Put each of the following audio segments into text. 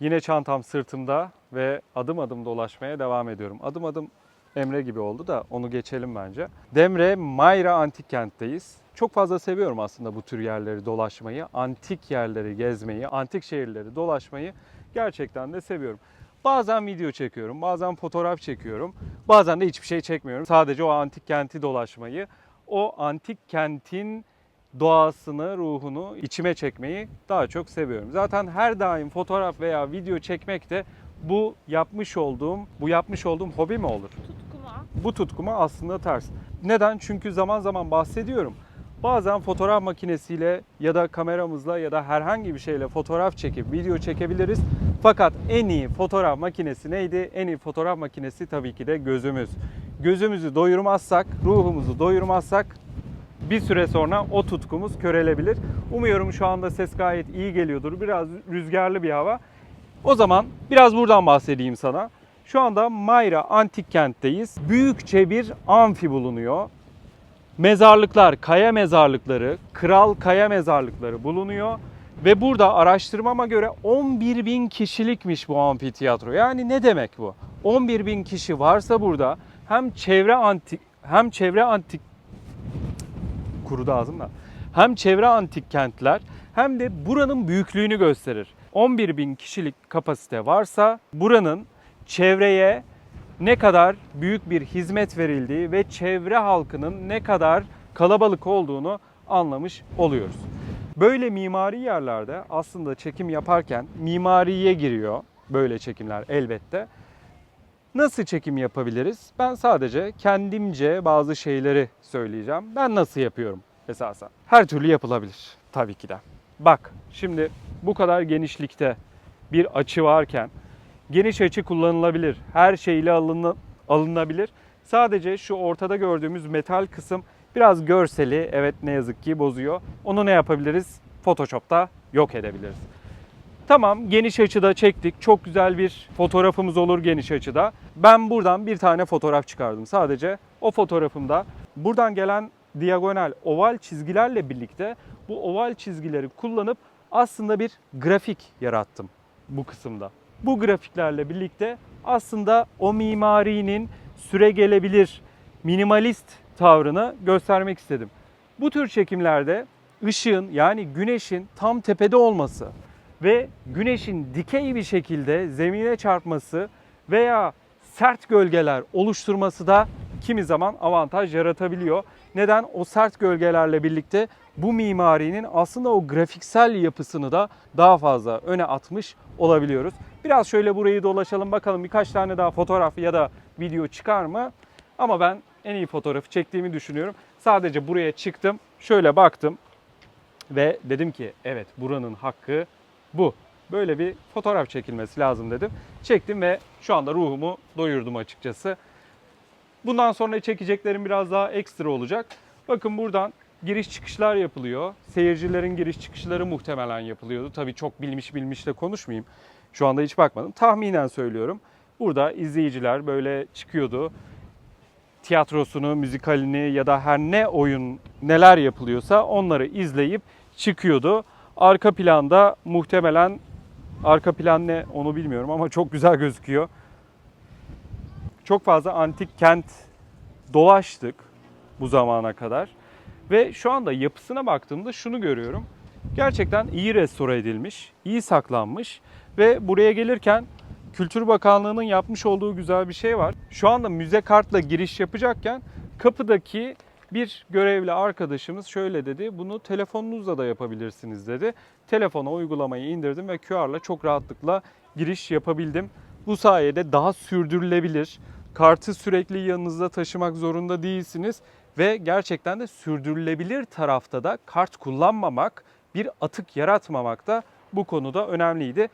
Yine çantam sırtımda ve adım adım dolaşmaya devam ediyorum. Adım adım Emre gibi oldu da onu geçelim bence. Demre Mayra Antik Kent'teyiz. Çok fazla seviyorum aslında bu tür yerleri dolaşmayı, antik yerleri gezmeyi, antik şehirleri dolaşmayı gerçekten de seviyorum. Bazen video çekiyorum, bazen fotoğraf çekiyorum, bazen de hiçbir şey çekmiyorum. Sadece o antik kenti dolaşmayı, o antik kentin doğasını, ruhunu içime çekmeyi daha çok seviyorum. Zaten her daim fotoğraf veya video çekmek de bu yapmış olduğum, bu yapmış olduğum hobi mi olur? Tutkuma. Bu tutkuma aslında ters. Neden? Çünkü zaman zaman bahsediyorum. Bazen fotoğraf makinesiyle ya da kameramızla ya da herhangi bir şeyle fotoğraf çekip video çekebiliriz. Fakat en iyi fotoğraf makinesi neydi? En iyi fotoğraf makinesi tabii ki de gözümüz. Gözümüzü doyurmazsak, ruhumuzu doyurmazsak bir süre sonra o tutkumuz körelebilir. Umuyorum şu anda ses gayet iyi geliyordur. Biraz rüzgarlı bir hava. O zaman biraz buradan bahsedeyim sana. Şu anda Mayra Antik Kent'teyiz. Büyükçe bir amfi bulunuyor. Mezarlıklar, kaya mezarlıkları, kral kaya mezarlıkları bulunuyor. Ve burada araştırmama göre 11 bin kişilikmiş bu amfiteyatro. Yani ne demek bu? 11 bin kişi varsa burada hem çevre antik hem çevre antik kurudu ağzım da. Hem çevre antik kentler hem de buranın büyüklüğünü gösterir. 11 bin kişilik kapasite varsa buranın çevreye ne kadar büyük bir hizmet verildiği ve çevre halkının ne kadar kalabalık olduğunu anlamış oluyoruz. Böyle mimari yerlerde aslında çekim yaparken mimariye giriyor böyle çekimler elbette. Nasıl çekim yapabiliriz? Ben sadece kendimce bazı şeyleri söyleyeceğim. Ben nasıl yapıyorum esasen? Her türlü yapılabilir tabii ki de. Bak şimdi bu kadar genişlikte bir açı varken geniş açı kullanılabilir. Her şeyle alını- alınabilir. Sadece şu ortada gördüğümüz metal kısım biraz görseli evet ne yazık ki bozuyor. Onu ne yapabiliriz? Photoshop'ta yok edebiliriz. Tamam geniş açıda çektik. Çok güzel bir fotoğrafımız olur geniş açıda. Ben buradan bir tane fotoğraf çıkardım sadece. O fotoğrafımda buradan gelen diagonal oval çizgilerle birlikte bu oval çizgileri kullanıp aslında bir grafik yarattım bu kısımda. Bu grafiklerle birlikte aslında o mimarinin süre gelebilir minimalist tavrını göstermek istedim. Bu tür çekimlerde ışığın yani güneşin tam tepede olması ve güneşin dikey bir şekilde zemine çarpması veya sert gölgeler oluşturması da kimi zaman avantaj yaratabiliyor. Neden? O sert gölgelerle birlikte bu mimarinin aslında o grafiksel yapısını da daha fazla öne atmış olabiliyoruz. Biraz şöyle burayı dolaşalım bakalım birkaç tane daha fotoğraf ya da video çıkar mı? Ama ben en iyi fotoğrafı çektiğimi düşünüyorum. Sadece buraya çıktım, şöyle baktım ve dedim ki evet buranın hakkı bu. Böyle bir fotoğraf çekilmesi lazım dedim. Çektim ve şu anda ruhumu doyurdum açıkçası. Bundan sonra çekeceklerim biraz daha ekstra olacak. Bakın buradan giriş çıkışlar yapılıyor. Seyircilerin giriş çıkışları muhtemelen yapılıyordu. Tabii çok bilmiş bilmiş de konuşmayayım. Şu anda hiç bakmadım. Tahminen söylüyorum. Burada izleyiciler böyle çıkıyordu. Tiyatrosunu, müzikalini ya da her ne oyun neler yapılıyorsa onları izleyip çıkıyordu. Arka planda muhtemelen arka plan ne onu bilmiyorum ama çok güzel gözüküyor. Çok fazla antik kent dolaştık bu zamana kadar. Ve şu anda yapısına baktığımda şunu görüyorum. Gerçekten iyi restore edilmiş, iyi saklanmış ve buraya gelirken Kültür Bakanlığı'nın yapmış olduğu güzel bir şey var. Şu anda müze kartla giriş yapacakken kapıdaki bir görevli arkadaşımız şöyle dedi. Bunu telefonunuzla da yapabilirsiniz dedi. Telefona uygulamayı indirdim ve QR'la çok rahatlıkla giriş yapabildim. Bu sayede daha sürdürülebilir. Kartı sürekli yanınızda taşımak zorunda değilsiniz ve gerçekten de sürdürülebilir tarafta da kart kullanmamak, bir atık yaratmamak da bu konuda önemliydi.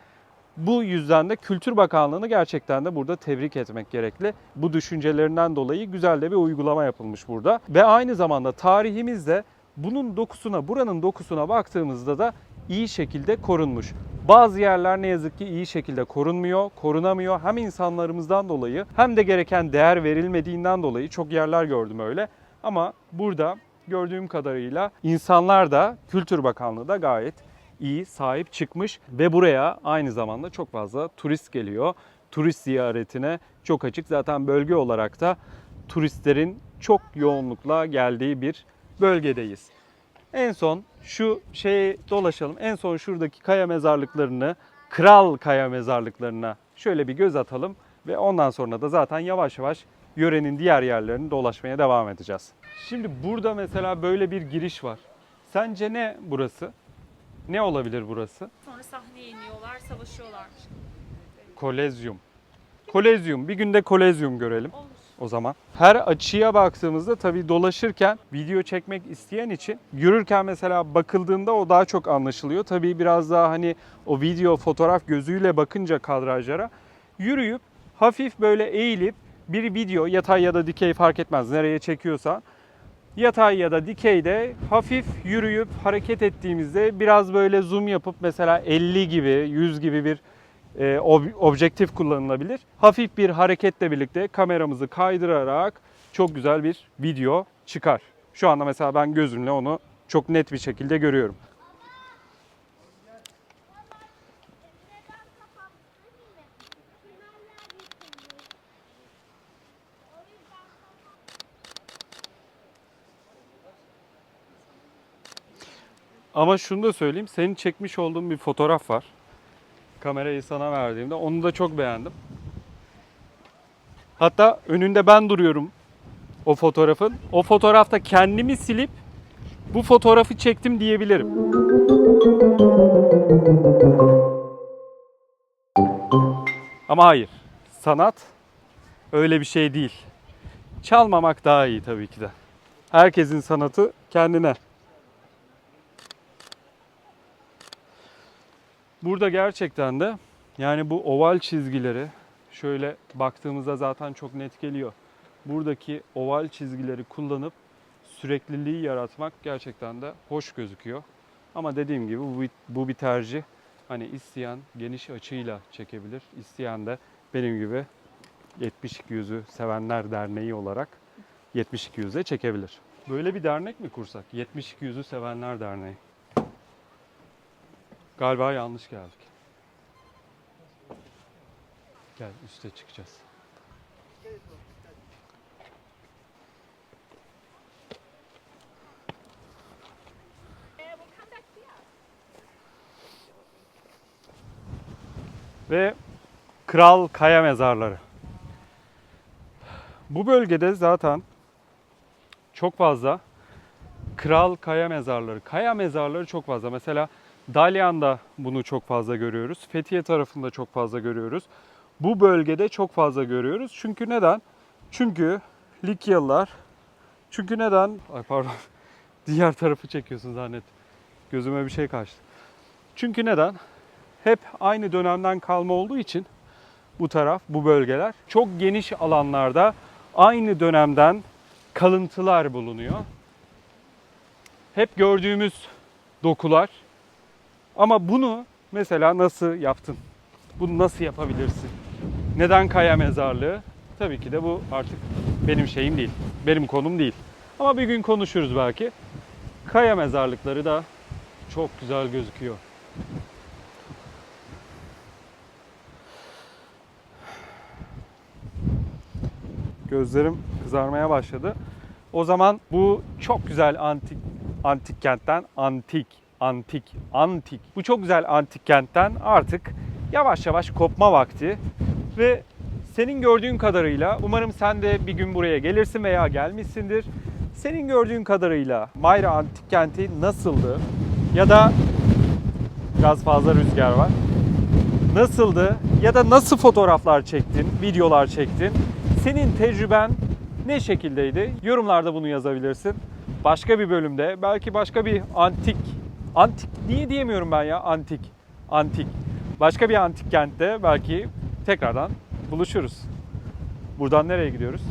Bu yüzden de Kültür Bakanlığı'nı gerçekten de burada tebrik etmek gerekli. Bu düşüncelerinden dolayı güzel de bir uygulama yapılmış burada. Ve aynı zamanda tarihimizde bunun dokusuna, buranın dokusuna baktığımızda da iyi şekilde korunmuş. Bazı yerler ne yazık ki iyi şekilde korunmuyor, korunamıyor. Hem insanlarımızdan dolayı hem de gereken değer verilmediğinden dolayı çok yerler gördüm öyle. Ama burada gördüğüm kadarıyla insanlar da Kültür Bakanlığı da gayet iyi sahip çıkmış ve buraya aynı zamanda çok fazla turist geliyor. Turist ziyaretine çok açık. Zaten bölge olarak da turistlerin çok yoğunlukla geldiği bir bölgedeyiz. En son şu şeye dolaşalım. En son şuradaki kaya mezarlıklarını, kral kaya mezarlıklarına şöyle bir göz atalım ve ondan sonra da zaten yavaş yavaş yörenin diğer yerlerini dolaşmaya devam edeceğiz. Şimdi burada mesela böyle bir giriş var. Sence ne burası? Ne olabilir burası? Sonra sahneye iniyorlar, savaşıyorlarmış. Kolezyum. Kolezyum. Bir günde kolezyum görelim. Olur. o zaman. Her açıya baktığımızda tabii dolaşırken video çekmek isteyen için yürürken mesela bakıldığında o daha çok anlaşılıyor. Tabii biraz daha hani o video fotoğraf gözüyle bakınca kadrajlara yürüyüp hafif böyle eğilip bir video yatay ya da dikey fark etmez nereye çekiyorsan yatay ya da dikeyde hafif yürüyüp hareket ettiğimizde biraz böyle zoom yapıp mesela 50 gibi 100 gibi bir e, ob- objektif kullanılabilir. Hafif bir hareketle birlikte kameramızı kaydırarak çok güzel bir video çıkar. Şu anda mesela ben gözümle onu çok net bir şekilde görüyorum. Ama şunu da söyleyeyim. Senin çekmiş olduğun bir fotoğraf var. Kamerayı sana verdiğimde onu da çok beğendim. Hatta önünde ben duruyorum o fotoğrafın. O fotoğrafta kendimi silip bu fotoğrafı çektim diyebilirim. Ama hayır. Sanat öyle bir şey değil. Çalmamak daha iyi tabii ki de. Herkesin sanatı kendine. Burada gerçekten de yani bu oval çizgileri şöyle baktığımızda zaten çok net geliyor. Buradaki oval çizgileri kullanıp sürekliliği yaratmak gerçekten de hoş gözüküyor. Ama dediğim gibi bu, bu bir tercih. Hani isteyen geniş açıyla çekebilir. İsteyen de benim gibi 72 yüzü sevenler derneği olarak 72 yüze çekebilir. Böyle bir dernek mi kursak? 72 yüzü sevenler derneği. Galiba yanlış geldik. Gel üste çıkacağız. Ve Kral Kaya Mezarları. Bu bölgede zaten çok fazla kral kaya mezarları, kaya mezarları çok fazla. Mesela Dalyan'da bunu çok fazla görüyoruz. Fethiye tarafında çok fazla görüyoruz. Bu bölgede çok fazla görüyoruz. Çünkü neden? Çünkü Likyalılar. Çünkü neden? Ay pardon. Diğer tarafı çekiyorsun zannet. Gözüme bir şey kaçtı. Çünkü neden? Hep aynı dönemden kalma olduğu için bu taraf, bu bölgeler çok geniş alanlarda aynı dönemden kalıntılar bulunuyor. Hep gördüğümüz dokular. Ama bunu mesela nasıl yaptın? Bunu nasıl yapabilirsin? Neden kaya mezarlığı? Tabii ki de bu artık benim şeyim değil. Benim konum değil. Ama bir gün konuşuruz belki. Kaya mezarlıkları da çok güzel gözüküyor. Gözlerim kızarmaya başladı. O zaman bu çok güzel antik antik kentten antik antik antik bu çok güzel antik kentten artık yavaş yavaş kopma vakti ve senin gördüğün kadarıyla umarım sen de bir gün buraya gelirsin veya gelmişsindir. Senin gördüğün kadarıyla Mayra antik kenti nasıldı? Ya da biraz fazla rüzgar var. Nasıldı? Ya da nasıl fotoğraflar çektin, videolar çektin? Senin tecrüben ne şekildeydi? Yorumlarda bunu yazabilirsin. Başka bir bölümde belki başka bir antik antik niye diyemiyorum ben ya antik antik başka bir antik kentte belki tekrardan buluşuruz. Buradan nereye gidiyoruz?